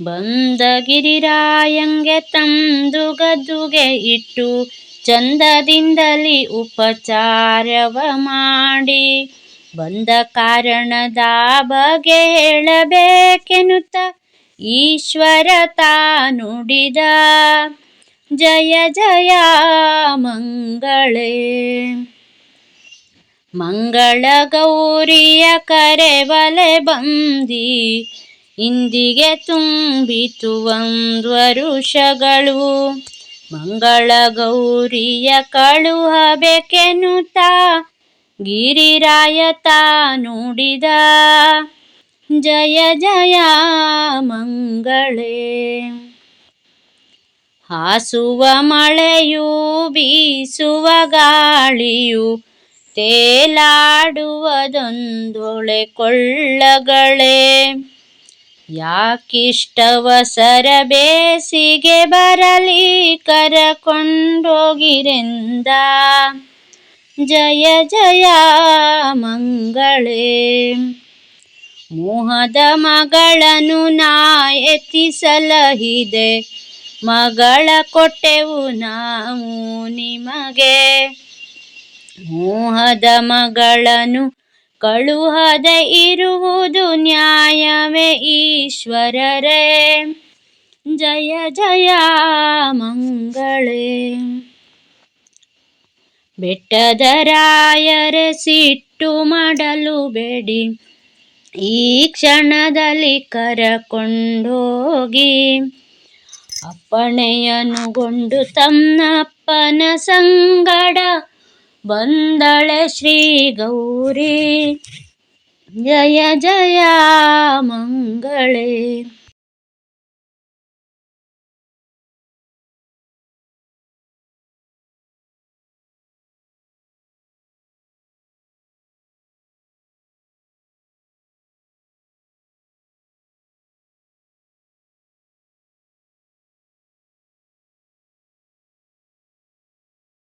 ಬಂದ ಗಿರಿರಾಯಂಗೆ ತಂದು ಗದ್ದುಗೆ ಇಟ್ಟು, ಚಂದದಿಂದಲಿ ಉಪಚಾರವ ಮಾಡಿ. ಬಂದ ಕಾರಣದ ಬಗೆ ಹೇಳಬೇಕೆನ್ನುತ್ತ ಈಶ್ವರ ತಾನುಡಿದ, ಜಯ ಜಯ ಮಂಗಳೇ. ಮಂಗಳ ಗೌರಿಯ ಕರೆವಲೆ ಬಂದಿ, ಇಂದಿಗೆ ತುಂಬಿತು ಒಂದು ವರುಷಗಳು ಮಂಗಳ ಗೌರಿಯ ಕಳುಹಬೇಕೆನ್ನುತ್ತ ಗಿರಿರಾಯ ತಾ ನೋಡಿದ. ಜಯ ಜಯ ಮಂಗಳೇ. ಹಾಸುವ ಮಳೆಯೂ ಬೀಸುವ ಗಾಳಿಯು ತೇಲಾಡುವುದೊಂದೊಳೆ ಕೊಳ್ಳಗಳೇ ಯಾಕಿಷ್ಟವಸರ ಬೇಸಿಗೆ ಬರಲಿ, ಕರಕೊಂಡೋಗಿರೆಂದ. ಜಯ ಜಯ, ಮಂಗಳೇ. ಮೋಹದ ಮಗಳನ್ನು ನಾ ಎತ್ತಿಸಲಹಿದೆ, ಮಗಳ ಕೊಟ್ಟೆವು ನಾವು ನಿಮಗೆ. ಮೋಹದ ಮಗಳನ್ನು ಕಳುಹದ ಇರುವುದು ನ್ಯಾಯವೇ ಈಶ್ವರರೇ. ಜಯ ಜಯ ಮಂಗಳೇ. ಬೆಟ್ಟದ ರಾಯರೆ ಸಿಟ್ಟು ಮಾಡಲು ಬೇಡಿ, ಈ ಕ್ಷಣದಲ್ಲಿ ಕರಕೊಂಡೋಗಿ. ಅಪ್ಪಣೆಯನುಗೊಂಡು ತನ್ನಪ್ಪನ ಸಂಗಡ ಬಂದಳೆ ಶ್ರೀ ಗೌರಿ. ಜಯ ಜಯ ಮಂಗಳೇ.